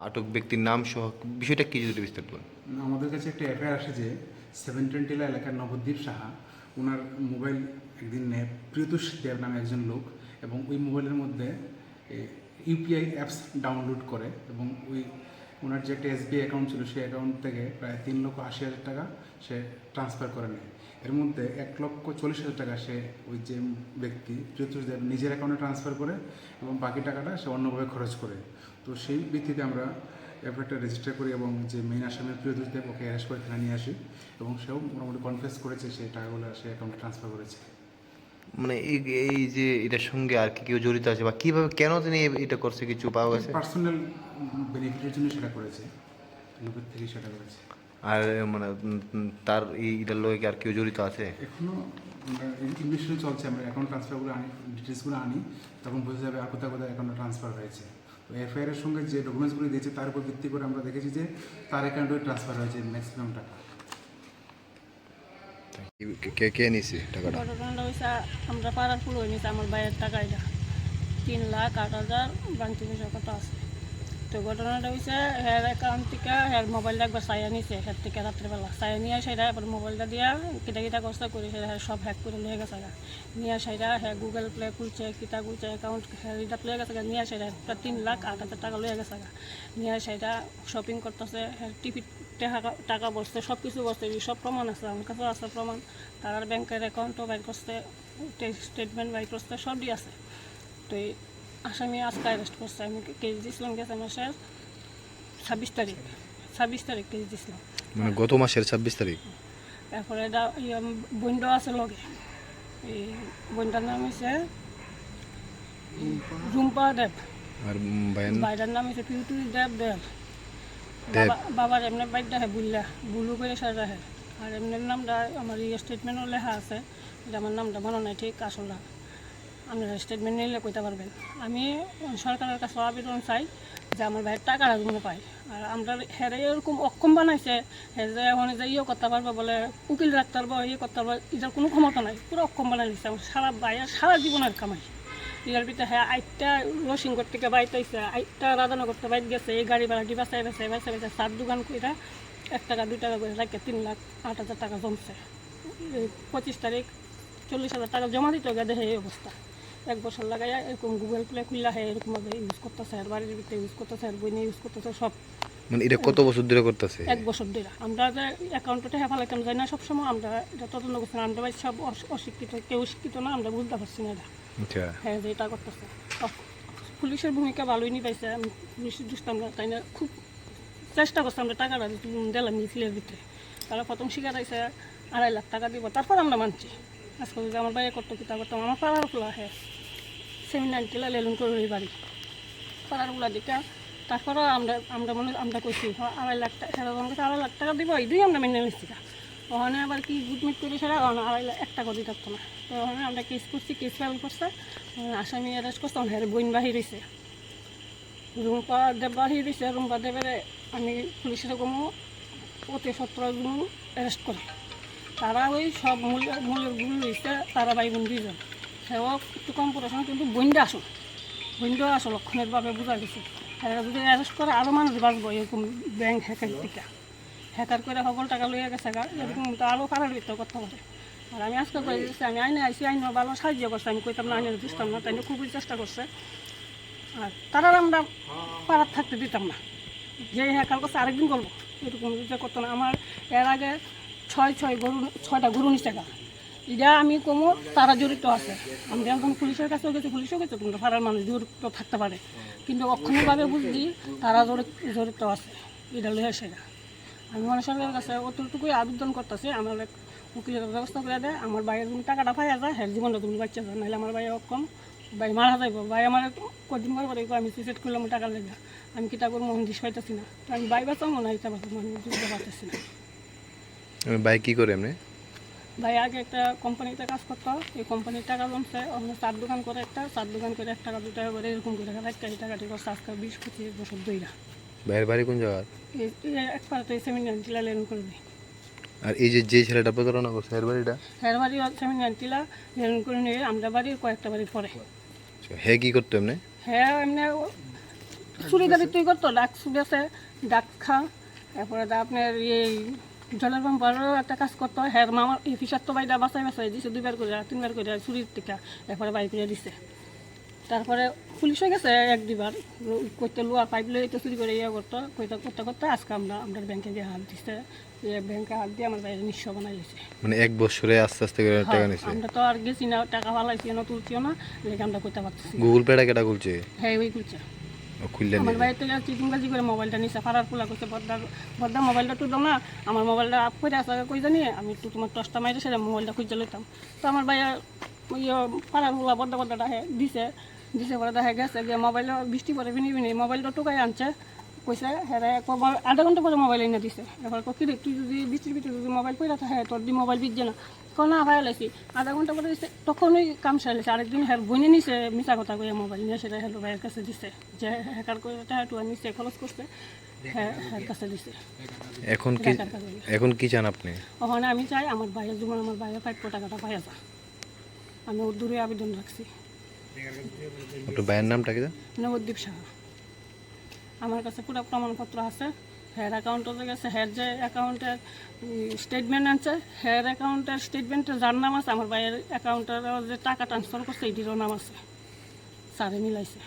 আটক ব্যক্তির নাম সহ বিষয়টা কি যদি বিস্তারিত আমাদের কাছে একটা অ্যাফেয়ার আসে যে সেভেন টোয়েন্টিলা এলাকার নবদ্বীপ সাহা, ওনার মোবাইল একদিন নেয় প্রিয়তোষ দেব নামে একজন লোক এবং ওই মোবাইলের মধ্যে ইউপিআই অ্যাপস ডাউনলোড করে এবং ওই ওনার যে একটা এসবিআই অ্যাকাউন্ট ছিল, সেই অ্যাকাউন্ট থেকে প্রায় তিন লক্ষ আশি হাজার টাকা সে ট্রান্সফার করে নেয়। এর মধ্যে এক লক্ষ চল্লিশ হাজার টাকা সে ওই যে ব্যক্তি প্রিয়তোষ দেব নিজের অ্যাকাউন্টে ট্রান্সফার করে এবং বাকি টাকাটা সে অন্যভাবে খরচ করে। তো সেই ভিত্তিতে আমরা এফআইআরটা রেজিস্টার করি এবং যে মেইন আসামের প্রিয়দোষ দেব ওকে অ্যারেস্ট করে থানা নিয়ে আসি এবং সেও মোটামুটি কনফেস করেছে সেই টাকাগুলো সে অ্যাকাউন্টে ট্রান্সফার করেছে। মানে এই যে এটার সঙ্গে আর কি কেউ জড়িত আছে বা কীভাবে কেন তিনি এটা করছে কিছু পাওয়া গেছে? পার্সোনাল বেনিফিটের জন্য সেটা করেছে। লোকের থেকে সেটা করেছে। আর মানে তার এই এটার লোকে আর কেউ জড়িত আছে? এখনও ইনভেস্টিগেশন চলছে আমরা অ্যাকাউন্ট ট্রান্সফারগুলো আনি ডিটেলসগুলো আনি তখন বোঝা যাবে আর কোথাও কোথাও অ্যাকাউন্টে ট্রান্সফার হয়েছে। তো এফআইআর এর সঙ্গে যে ডকুমেন্টসগুলো দিয়েছে তার উপর ভিত্তি করে আমরা দেখেছি যে তার অ্যাকাউন্টে ট্রান্সফার হয়েছে ম্যাক্সিমাম টাকা। টাকাটা আমরা বাইরের টাকা তিন লাখ আট হাজার বাংতি পয়সা তো ঘটনাটা হয়েছে হের অ্যাকাউন্ট থেকে মোবাইলটা একবার চাইয়া নিছে, হের থেকে রাত্রেবেলা চাইয়া নিয়ে সেটা মোবাইলটা দিয়া কিটা কিটা কষ্ট করে সব হ্যাক করে নিয়ে গেছে। নিয়ে সেটা হ্যাঁ গুগল প্লে খুলছে কিটা খুলছে অ্যাকাউন্ট এটা লয়ে গেছে। নিয়ে সেটা তিন লাখ আট হাজার টাকা লয়ে গেছে। নিয়ে সেটা শপিং করতেছে হ্যাঁ টিভি টাকা টাকা বসছে সব কিছু এই সব প্রমাণ আছে আমার কাছে আছে প্রমাণ। তার ব্যাংকের অ্যাকাউন্টও বাইর করছে স্টেটমেন্ট বাইর করছে সবই আছে। তো এই আসামি আজকে অ্যারেস্ট করছে আমি কেস দিয়েছিলাম গেছে মাসের ছাব্বিশ তারিখ। ছাব্বিশ তারিখ কেস দিয়েছিলাম মানে গত মাসের ছাব্বিশ তারিখ? তারপরে এটা বন্ধ আছে লগে। এই বন্ধটার নাম হয়েছে রুম্পা দেব। আর? বাইরের নাম? হয়েছে পিউটু দেব দেব। বাবার এমনি বাইর দেখে বুল্লা বুলু করে সাজা হে আর এমনি নামটা আমার ইয়ে স্টেটমেন্টও লেখা আছে এটা আমার নামটা মনে নাই, ঠিক আসলে আপনারা স্টেটমেন্ট নিলে কইতে পারবেন। আমি সরকারের কাছে আবেদন চাই যে আমার ভাইয়ের টাকাটা যেন পাই আর আমরা হেরে এরকম অক্ষম বানাইছে, হে যে এখন যে ইয়ে করতে পারব বলে, উকিল রাখতে পারব ইয়ে করতে পারব, এটার কোনো ক্ষমতা নাই। পুরো অক্ষম বানাই দিচ্ছে আমার সারা বাইরের সারা জীবনের কামাই। ইয়ার ভিতরে হ্যাঁ থেকে রাধানগর থেকে বাইত গেছে এই গাড়ি দোকান কইরা এক টাকা দুই টাকা করে রাখে তিন লাখ আট হাজার টাকা জমছে। পঁচিশ তারিখ চল্লিশ হাজার টাকা জমা দিতে দেখে এই অবস্থা এক বছর লাগাইয়া এরকম গুগল প্লে খুললা হয় এরকমভাবে ইউজ করতেছে আর বাড়ির ভিতরে ইউজ করতেছে আর বইনে ইউজ করতেছে সব। মানে এটা কত বছর ধরে করতেছে? এক বছর ধরে। আমরা যে অ্যাকাউন্টটা হেফালাইতাম যাই না সবসময় আমরা এটা তদন্ত করছি। আমরা সব অশিক্ষিত কেউ শিক্ষিত না আমরা বুঝতে পারছি না এটা। হ্যাঁ যে এটা করতেছে। পুলিশের ভূমিকা ভালোই নি পাইছে দুষ্ট আমরা তাই না খুব চেষ্টা করছে আমরা টাকাটা দিলাম মিছিলের ভিতরে। তারা প্রথম শিকার আইসে আড়াই লাখ টাকা দিব তারপর আমরা মানছি। আজকে যদি আমার বাইরে করতো কিতা করতাম আমার পাড়ার খোলা হ্যাঁ সেমিনার টিলা লেলুন করে বাড়ি। পাড়ারগুলা দিকা তারপরে আমরা আমরা মনে আমরা কইছি হ, আড়াই লাখ টাকা আড়াই লাখ টাকা দিব এই দুই আমরা মেনে নিচ্ছি। ওখানে আবার কি গুটমিট করে সেটা ওখানে আড়াই লাখ এক থাকতো না। তো ওখানে আমরা কেস করছি কেস ফাইল করছে। আসামি অ্যারেস্ট করছে ওখানে বইন বাহির হয়েছে রুম্পা দেব বাহির হয়েছে রুম্পা দেবের আমি পুলিশের কমো অতি সতেরো অ্যারেস্ট করে। তারা ওই সব মূল্য মূল্যেরগুলো হয়েছে তারা ভাই বোন দুইজন। সেও একটু কম পড়াশোনা কিন্তু বইনটা আসল। বইনটা আসল, লক্ষণের ভাবে বোঝা গেছে। যদি অ্যারেস্ট করে আরও মানুষ বাঁচবো এরকম ব্যাংক হ্যাকার থেকে হ্যাকার করে সকল টাকা লইয়া গেছে গা। এরকম তো আরও কারার ভিতরে করতে পারে আর আমি আজকে করে দিচ্ছি আমি আইনে আইসি আইন ভালো সাহায্য করছে। আমি কইতাম না, আইনের দিতাম না তাই খুবই চেষ্টা করছে। আর তারা আমরা পাড়ার থাকতে দিতাম না। যে হ্যাকার করছে আরেকদিন করব। এরকম যে করতো না। আমার এর আগে ছয় ছয় গরু, ছয়টা গরু নিচে টাকা এটা আমি কমো, তারা জড়িত আছে। আমরা এখন পুলিশের কাছেও গেছি, পুলিশও গেছে, কিন্তু পাড়ার মানুষ জড়িত থাকতে পারে। কিন্তু অক্ষণভাবে বুঝছি, তারা জড়িত আছে। এটা লইয়া সেটা আমি মানে সরকারের কাছে অতটুকুই আবেদন করতেছি আমার উকিলের ব্যবস্থা করে দেয় আমার বাইরের তুমি টাকাটা পাইয়া যায় হ্যাঁ জীবনটা তুমি বাচ্চা যায় নাহলে আমার ভাই অক্ষম ভাই মারা যাইব ভাই আমার কদিন পর পরে আমি সুইসাইড করলাম টাকা লেগে আমি কিতা করব মন দিস পাইতেছি না তো আমি বাই বাঁচাও মনে হয় পারব মানে বুঝতে পারতেছি না। ভাই কি করে এমনি? ভাই আগে একটা কোম্পানিতে কাজ করতো এই কোম্পানির টাকা জমছে ওখানে চার দোকান করে একটা চার দোকান করে এক টাকা দু টাকা করে এরকম করে একটা এই টাকাটি করছে আজকে বিশ পঁচিশ বছর দইরা ভাইয়ের বাড়ি কোন জায়গার? এই একবার তো সেমিনার টিলা লেন করবে আর এই যে যে ছেলেটা প্রতারণা করছে এর বাড়িটা? হ্যাঁ বাড়ি সেমিনার টিলা লেন করে নিয়ে আমরা বাড়ির কয়েকটা বাড়ি পরে হে কি করতো এমনি? হ্যাঁ এমনি চুরিদারি তুই করতো ডাক চুরি আছে, ডাক খা তারপরে আপনার এই জলের পাম্পারও একটা কাজ করতো হ্যাঁ মামার ফিসার তো বাইটা বাসায় বাসায় দিছে দুইবার করে তিনবার করে চুরির টিকা এরপরে বাই করে দিছে। তারপরে পুলিশ হয়ে গেছে এক দুবার করতে লোয়ার পাইপ লই তো চুরি করে ইয়ে করতো কইতে করতে করতে আজকে আমরা আমাদের ব্যাংকে দিয়ে হাত দিছে। ব্যাংকে হাত দিয়ে আমার বাইরে নিঃস্ব বানাই দিয়েছে মানে এক বছরে আস্তে আস্তে করে টাকা নিছে? আমরা তো আর গেছি না টাকা ফালাইছি না তুলছিও না লেগে আমরা করতে পারতেছি। গুগল পেটা কেটা খুলছে? হ্যাঁ ওই খুলছে। আমার বাড়িতে চিটিংবাজি করে মোবাইলটা নিছে ফারার পোলা করছে বদ্দার বদ্দা মোবাইলটা তুলতাম না আমার মোবাইলটা আপ করে আসা কই জানি আমি একটু তোমার টসটা মাইরে সেটা মোবাইলটা খুঁজে লইতাম। তো আমার ভাইয়া ইয়ে ফারার পোলা বদ্দা বদ্দাটা দিছে দিছে পরে দেখা গেছে যে মোবাইল বৃষ্টি পরে বিনি বিনি মোবাইলটা টুকাই আনছে। কইছে হ্যাঁ আধা ঘণ্টা পরে মোবাইল এনে দিছে। এবার কি রে তুই যদি বৃষ্টির ভিতরে যদি মোবাইল পড়ে থাকে তোর দি মোবাইল বিজছে না। কোন না ভাই লাইছি আধা ঘণ্টা পরে দিছে তখনই কাম সারলেছে আরেকদিন হ্যাঁ বইনে নিছে মিশা কথা কইয়া মোবাইল নিয়ে সেটা হ্যালো ভাইয়ের কাছে দিছে। যে হ্যাকার করে টাকা টুয়া নিছে খরচ করছে হ্যাঁ কাছে দিছে। এখন কি টাকার কাছে দিছে। এখন কি চান আপনি? ওখানে আমি চাই আমার ভাইয়ের যেমন আমার ভাইয়ের প্রাপ্য টাকাটা পাইয়া যা। আমি ওর দূরে আবেদন রাখছি। একটু ভাইয়ের নামটা কি নবদ্বীপ সাহা। আমার কাছে পুরো প্রমাণপত্র আছে। হেয়ার অ্যাকাউন্টে গেছে। হেয়ার যে অ্যাকাউন্টের স্টেটমেন্ট আনছে, হেয়ার অ্যাকাউন্টের স্টেটমেন্টে যার নাম আছে, আমার ভাইয়ের অ্যাকাউন্টের যে টাকা ট্রান্সফার করছে, এটিরও নাম আছে। স্যারে মিলাইছে।